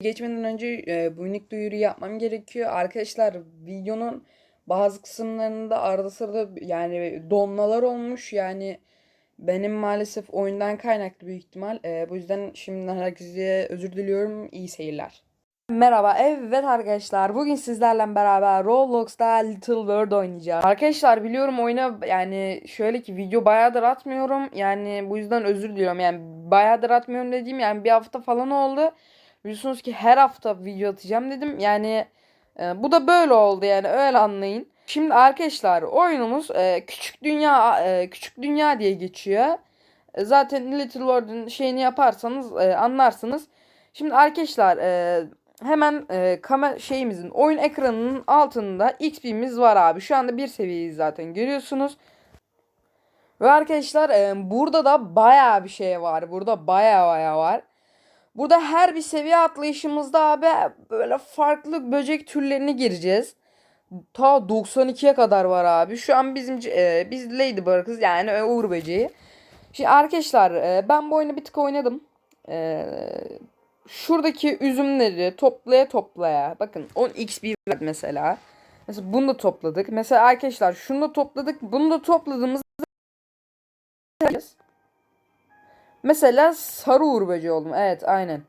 Geçmeden önce e, bu minik duyuru yapmam gerekiyor. Arkadaşlar videonun bazı kısımlarında arada sırada yani donmalar olmuş. Yani benim maalesef oyundan kaynaklı büyük ihtimal. E, bu yüzden şimdiden herkese özür diliyorum. İyi seyirler. Merhaba, evet arkadaşlar. Bugün sizlerle beraber Roblox'ta Little World oynayacağız. Arkadaşlar biliyorum oyuna yani şöyle ki video bayağıdır atmıyorum. Yani bu yüzden özür diliyorum. Yani bayağıdır atmıyorum dediğim yani bir hafta falan oldu. Biliyorsunuz ki her hafta video atacağım dedim. Yani e, bu da böyle oldu yani öyle anlayın. Şimdi arkadaşlar oyunumuz e, küçük dünya e, küçük dünya diye geçiyor. E, zaten Little World'un şeyini yaparsanız e, anlarsınız. Şimdi arkadaşlar e, hemen e, kamer şeyimizin oyun ekranının altında XP'miz var abi. Şu anda bir seviyeyiz zaten görüyorsunuz. Ve arkadaşlar e, burada da bayağı bir şey var. Burada bayağı bayağı var. Burada her bir seviye atlayışımızda abi böyle farklı böcek türlerini gireceğiz. Ta 92'ye kadar var abi. Şu an bizim e, biz Ladybug'ız yani e, Uğur böceği. Şimdi arkadaşlar e, ben bu oyunu bir tık oynadım. E, şuradaki üzümleri toplaya toplaya bakın 10 XP verdi mesela. Mesela bunu da topladık. Mesela arkadaşlar şunu da topladık. Bunu da topladığımız Mesela sarı uğur böceği oldum. Evet aynen.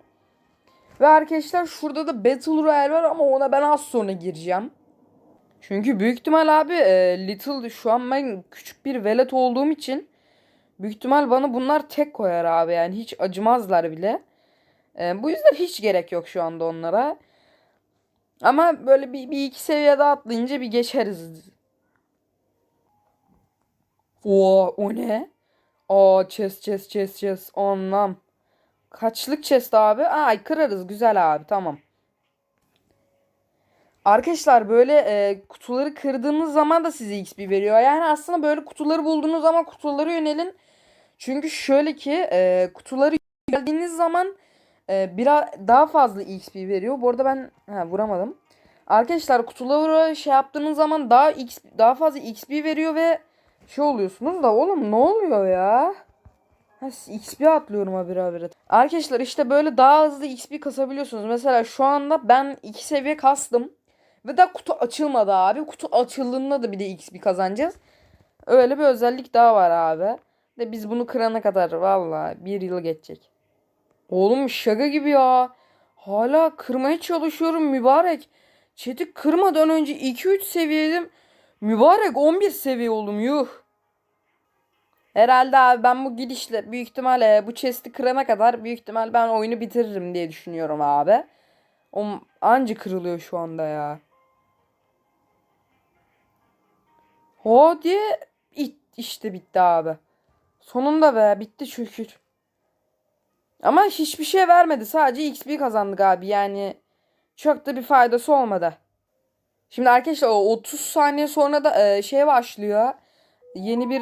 Ve arkadaşlar şurada da Battle Royale var ama ona ben az sonra gireceğim. Çünkü büyük ihtimal abi e, Little şu an ben küçük bir velet olduğum için büyük ihtimal bana bunlar tek koyar abi yani hiç acımazlar bile. E, bu yüzden hiç gerek yok şu anda onlara. Ama böyle bir, bir iki seviye daha atlayınca bir geçeriz. Oo, o ne? Aa chest chest chest chest anlam. Kaçlık chest abi? Ay kırarız güzel abi tamam. Arkadaşlar böyle e, kutuları kırdığınız zaman da size XP veriyor. Yani aslında böyle kutuları bulduğunuz zaman kutulara yönelin. Çünkü şöyle ki e, kutuları geldiğiniz zaman e, biraz daha fazla XP veriyor. Bu arada ben ha, vuramadım. Arkadaşlar kutuları şey yaptığınız zaman daha XP, daha fazla XP veriyor ve şey oluyorsunuz da oğlum ne oluyor ya? Ha, XP atlıyorum habire habire. Arkadaşlar işte böyle daha hızlı XP kasabiliyorsunuz. Mesela şu anda ben iki seviye kastım. Ve daha kutu açılmadı abi. Kutu açıldığında da bir de XP kazanacağız. Öyle bir özellik daha var abi. De biz bunu kırana kadar valla bir yıl geçecek. Oğlum şaka gibi ya. Hala kırmaya çalışıyorum mübarek. Çetik kırmadan önce 2-3 seviyeydim. Mübarek 11 seviye oldum yuh. Herhalde abi ben bu gidişle büyük ihtimalle bu chest'i kırana kadar büyük ihtimal ben oyunu bitiririm diye düşünüyorum abi. O anca kırılıyor şu anda ya. Hadi it işte bitti abi. Sonunda be bitti şükür. Ama hiçbir şey vermedi. Sadece XP kazandık abi. Yani çok da bir faydası olmadı. Şimdi arkadaşlar o 30 saniye sonra da e, şey başlıyor. Yeni bir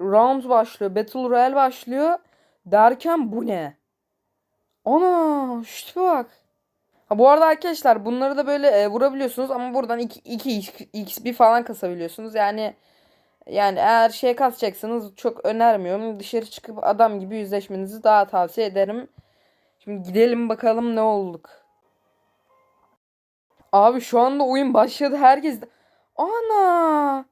round başlıyor. Battle Royale başlıyor. Derken bu ne? Ana işte bak. Ha, bu arada arkadaşlar bunları da böyle e, vurabiliyorsunuz ama buradan 2 2 XP falan kasabiliyorsunuz. Yani yani eğer şey kasacaksanız çok önermiyorum. Dışarı çıkıp adam gibi yüzleşmenizi daha tavsiye ederim. Şimdi gidelim bakalım ne olduk. Abi şu anda oyun başladı. Herkes Ana!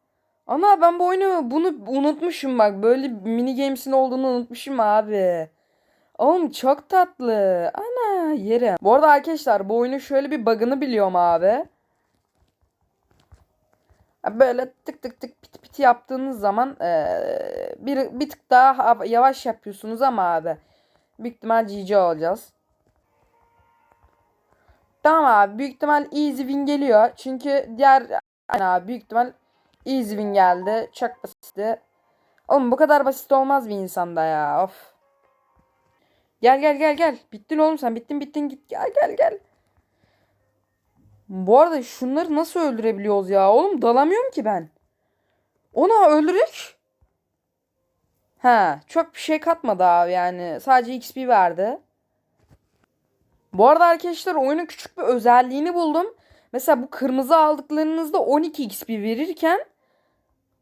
Ana ben bu oyunu bunu unutmuşum bak. Böyle mini games'in olduğunu unutmuşum abi. Oğlum çok tatlı. Ana yerim. Bu arada arkadaşlar bu oyunun şöyle bir bug'ını biliyorum abi. Böyle tık tık tık pit pit yaptığınız zaman ee, bir, bir tık daha yavaş yapıyorsunuz ama abi. Büyük ihtimal GG olacağız. Tamam abi büyük ihtimal easy win geliyor. Çünkü diğer yani abi büyük ihtimal easy win geldi. Çok basitti. Oğlum bu kadar basit olmaz bir insanda ya. Of. Gel gel gel gel. Bittin oğlum sen. Bittin bittin git. Gel gel gel. Bu arada şunları nasıl öldürebiliyoruz ya? Oğlum dalamıyorum ki ben. Ona öldürük. Ha, çok bir şey katmadı abi yani. Sadece XP verdi. Bu arada arkadaşlar oyunun küçük bir özelliğini buldum. Mesela bu kırmızı aldıklarınızda 12 XP verirken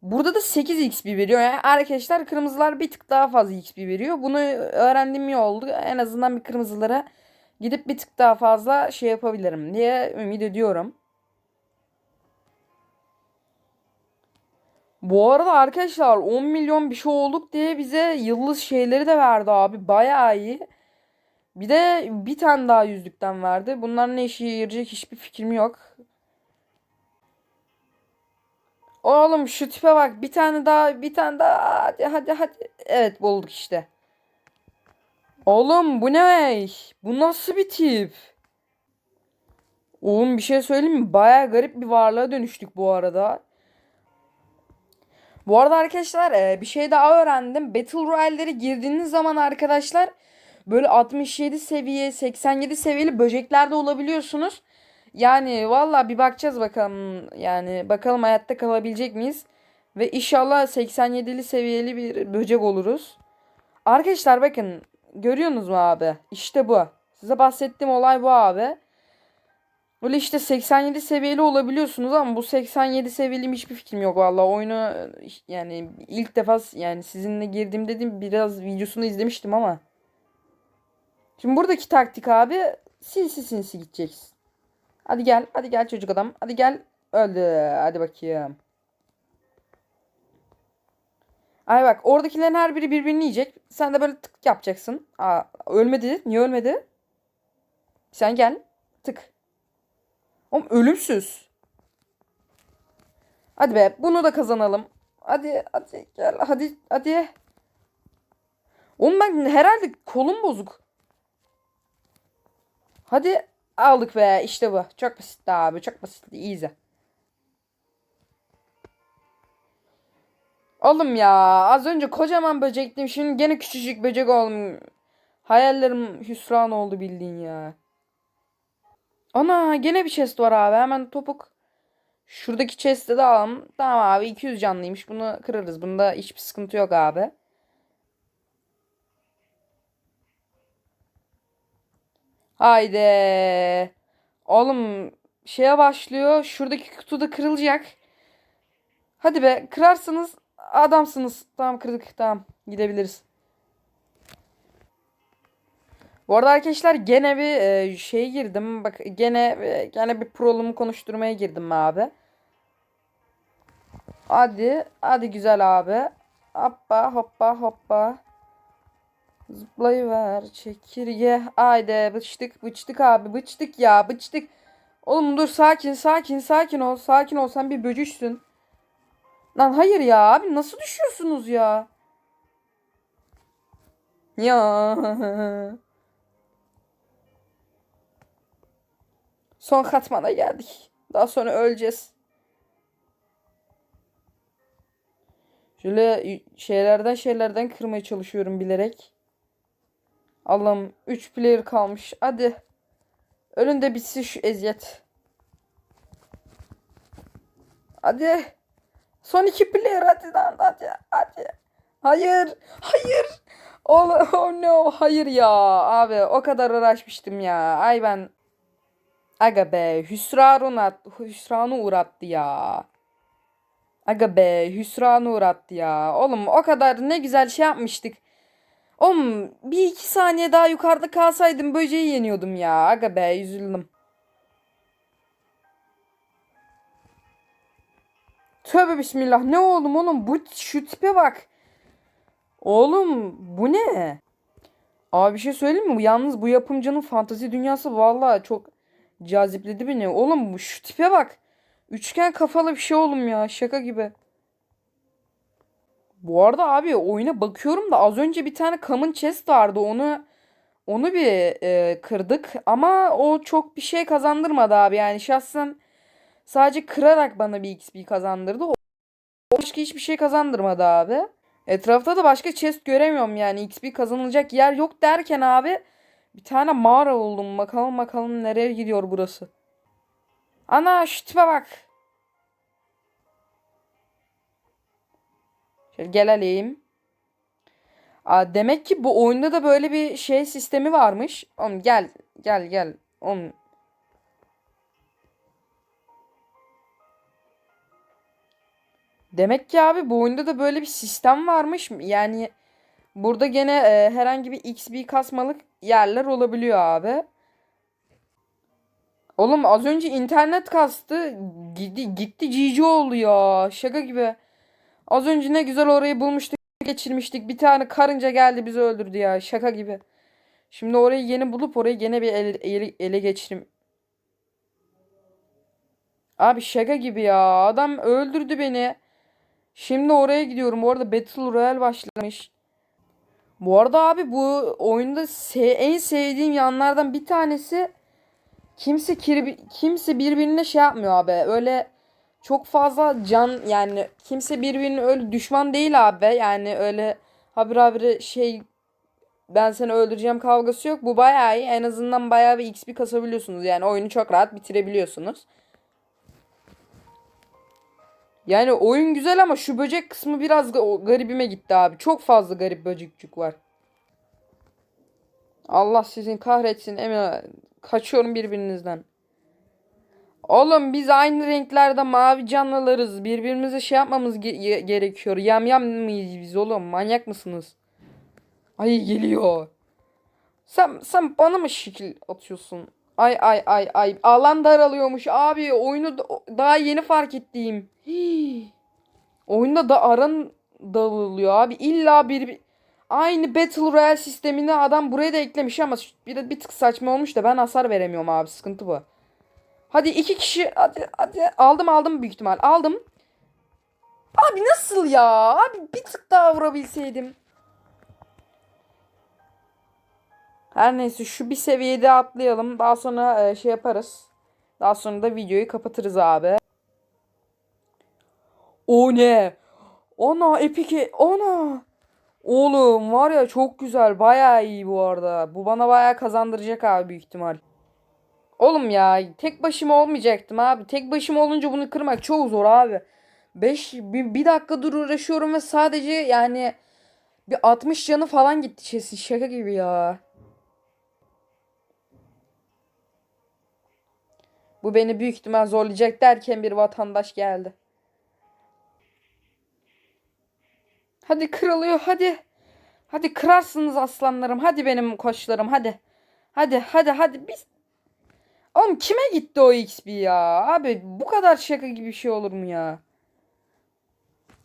burada da 8 XP veriyor. Yani arkadaşlar kırmızılar bir tık daha fazla XP veriyor. Bunu öğrendiğim iyi oldu. En azından bir kırmızılara gidip bir tık daha fazla şey yapabilirim diye ümit ediyorum. Bu arada arkadaşlar 10 milyon bir şey olduk diye bize yıldız şeyleri de verdi abi. Bayağı iyi. Bir de bir tane daha yüzlükten verdi. Bunlar ne işe yarayacak hiçbir fikrim yok. Oğlum şu tipe bak. Bir tane daha, bir tane daha. Hadi hadi hadi. Evet bulduk işte. Oğlum bu ne? Bu nasıl bir tip? Oğlum bir şey söyleyeyim mi? Baya garip bir varlığa dönüştük bu arada. Bu arada arkadaşlar e, bir şey daha öğrendim. Battle Royale'lere girdiğiniz zaman arkadaşlar böyle 67 seviye 87 seviyeli böcekler de olabiliyorsunuz. Yani valla bir bakacağız bakalım. Yani bakalım hayatta kalabilecek miyiz? Ve inşallah 87'li seviyeli bir böcek oluruz. Arkadaşlar bakın görüyorsunuz mu abi? İşte bu. Size bahsettiğim olay bu abi. Böyle işte 87 seviyeli olabiliyorsunuz ama bu 87 seviyeli hiçbir fikrim yok valla. Oyunu yani ilk defa yani sizinle girdim dedim biraz videosunu izlemiştim ama. Şimdi buradaki taktik abi sinsi sinsi gideceksin. Hadi gel hadi gel çocuk adam. Hadi gel öldü. Hadi bakayım. Ay bak oradakilerin her biri birbirini yiyecek. Sen de böyle tık yapacaksın. Aa, ölmedi. Niye ölmedi? Sen gel. Tık. Oğlum ölümsüz. Hadi be bunu da kazanalım. Hadi hadi gel hadi hadi. Oğlum ben herhalde kolum bozuk. Hadi aldık be işte bu. Çok basitti abi çok basitti easy. Oğlum ya az önce kocaman böcektim şimdi gene küçücük böcek oldum. Hayallerim hüsran oldu bildiğin ya. Ana gene bir chest var abi hemen topuk. Şuradaki chest'i de alalım. Tamam abi 200 canlıymış bunu kırarız. Bunda hiçbir sıkıntı yok abi. Haydi. Oğlum şeye başlıyor. Şuradaki kutu da kırılacak. Hadi be kırarsınız adamsınız. Tamam kırdık tamam gidebiliriz. Bu arada arkadaşlar gene bir e, şeye girdim. Bak gene e, gene bir prolumu konuşturmaya girdim abi. Hadi hadi güzel abi. Hoppa hoppa hoppa. Zıplayıver çekirge. Haydi bıçtık bıçtık abi bıçtık ya bıçtık. Oğlum dur sakin sakin sakin ol. Sakin ol sen bir böcüşsün. Lan hayır ya abi nasıl düşüyorsunuz ya? Ya. Son katmana geldik. Daha sonra öleceğiz. Şöyle şeylerden şeylerden kırmaya çalışıyorum bilerek. Allah'ım 3 player kalmış. Hadi. Önünde bitsin şu eziyet. Hadi. Son 2 player hadi lan hadi. Hadi. Hayır. Hayır. Oh, oh no. Hayır ya. Abi o kadar uğraşmıştım ya. Ay ben. Aga be. Hüsranı, hüsranı uğrattı ya. Aga be. Hüsranı uğrattı ya. Oğlum o kadar ne güzel şey yapmıştık. Oğlum bir iki saniye daha yukarıda kalsaydım böceği yeniyordum ya. Aga be üzüldüm. Tövbe bismillah. Ne oğlum oğlum bu şu tipe bak. Oğlum bu ne? Abi bir şey söyleyeyim mi? Yalnız bu yapımcının fantezi dünyası vallahi çok cazipledi beni. Oğlum bu şu tipe bak. Üçgen kafalı bir şey oğlum ya. Şaka gibi. Bu arada abi oyuna bakıyorum da az önce bir tane common chest vardı. Onu onu bir e, kırdık ama o çok bir şey kazandırmadı abi. Yani şahsen sadece kırarak bana bir XP kazandırdı. O başka hiçbir şey kazandırmadı abi. Etrafta da başka chest göremiyorum yani. XP kazanılacak yer yok derken abi bir tane mağara buldum. Bakalım bakalım nereye gidiyor burası. Ana şu bak. Şöyle gelelim. Aa, demek ki bu oyunda da böyle bir şey sistemi varmış. Oğlum gel gel gel. Oğlum. Demek ki abi bu oyunda da böyle bir sistem varmış. Yani burada gene e, herhangi bir XP kasmalık yerler olabiliyor abi. Oğlum az önce internet kastı. Gitti, gitti oldu ya. Şaka gibi. Az önce ne güzel orayı bulmuştuk geçirmiştik. Bir tane karınca geldi bizi öldürdü ya. Şaka gibi. Şimdi orayı yeni bulup orayı gene bir ele, ele, ele geçirim. Abi şaka gibi ya. Adam öldürdü beni. Şimdi oraya gidiyorum. Bu arada Battle Royale başlamış. Bu arada abi bu oyunda se- en sevdiğim yanlardan bir tanesi kimse kimse birbirine şey yapmıyor abi. Öyle çok fazla can yani kimse birbirine öyle düşman değil abi. Yani öyle habire habire şey ben seni öldüreceğim kavgası yok. Bu bayağı iyi. En azından bayağı bir XP kasabiliyorsunuz. Yani oyunu çok rahat bitirebiliyorsunuz. Yani oyun güzel ama şu böcek kısmı biraz ga- garibime gitti abi. Çok fazla garip böcekçük var. Allah sizin kahretsin. Emin kaçıyorum birbirinizden. Oğlum biz aynı renklerde mavi canlılarız. Birbirimize şey yapmamız ge- gerekiyor. Yam yam mıyız biz oğlum? Manyak mısınız? Ay geliyor. Sen sen bana mı şekil atıyorsun? Ay ay ay ay. Alan daralıyormuş abi. Oyunu da- daha yeni fark ettiğim. Oyunda da aran dağılıyor abi. İlla bir, aynı Battle Royale sistemini adam buraya da eklemiş ama bir, bir tık saçma olmuş da ben hasar veremiyorum abi. Sıkıntı bu. Hadi iki kişi hadi hadi aldım aldım büyük ihtimal. Aldım. Abi nasıl ya? Abi bir tık daha vurabilseydim. Her neyse şu bir seviyede atlayalım. Daha sonra e, şey yaparız. Daha sonra da videoyu kapatırız abi. O ne? Ona epike ona. Oğlum var ya çok güzel. Bayağı iyi bu arada. Bu bana bayağı kazandıracak abi büyük ihtimal. Oğlum ya tek başıma olmayacaktım abi. Tek başıma olunca bunu kırmak çok zor abi. 5 bir, bir dakika dur uğraşıyorum ve sadece yani bir 60 canı falan gitti çesin şaka gibi ya. Bu beni büyük ihtimal zorlayacak derken bir vatandaş geldi. Hadi kırılıyor hadi. Hadi kırarsınız aslanlarım. Hadi benim koçlarım hadi. Hadi hadi hadi biz. Oğlum kime gitti o XP ya? Abi bu kadar şaka gibi bir şey olur mu ya?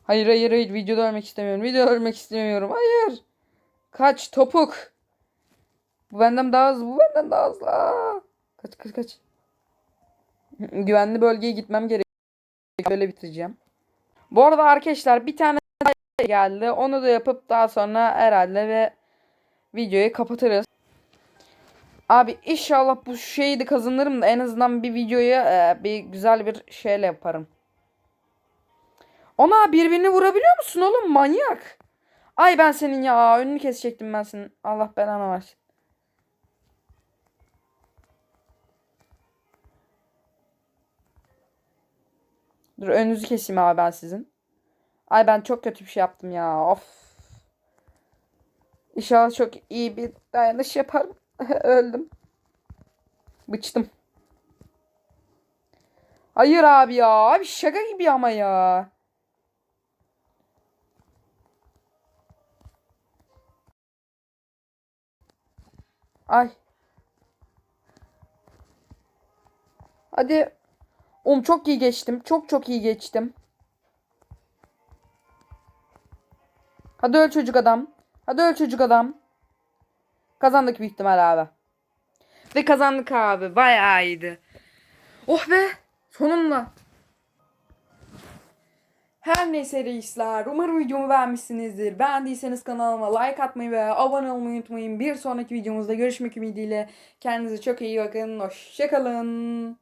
Hayır hayır hayır videoda ölmek istemiyorum. Videoda ölmek istemiyorum. Hayır. Kaç topuk. Bu benden daha hızlı. Bu benden daha hızlı. Aa. Kaç kaç kaç. Güvenli bölgeye gitmem gerekiyor. Böyle bitireceğim. Bu arada arkadaşlar bir tane geldi. Onu da yapıp daha sonra herhalde ve videoyu kapatırız. Abi inşallah bu şeyi de kazanırım da en azından bir videoyu e, bir güzel bir şeyle yaparım. Ona birbirini vurabiliyor musun oğlum manyak? Ay ben senin ya önünü kesecektim ben senin. Allah belanı versin. Dur önünüzü keseyim abi ben sizin. Ay ben çok kötü bir şey yaptım ya. Of. İnşallah çok iyi bir dayanış yaparım. Öldüm. Bıçtım. Hayır abi ya. Abi şaka gibi ama ya. Ay. Hadi. Oğlum çok iyi geçtim. Çok çok iyi geçtim. Hadi öl çocuk adam. Hadi öl çocuk adam. Kazandık büyük ihtimal abi. Ve kazandık abi. Bayağı iyiydi. Oh be. Sonunda. Her neyse reisler. Umarım videomu beğenmişsinizdir. Beğendiyseniz kanalıma like atmayı ve abone olmayı unutmayın. Bir sonraki videomuzda görüşmek ümidiyle. Kendinize çok iyi bakın. Hoşçakalın.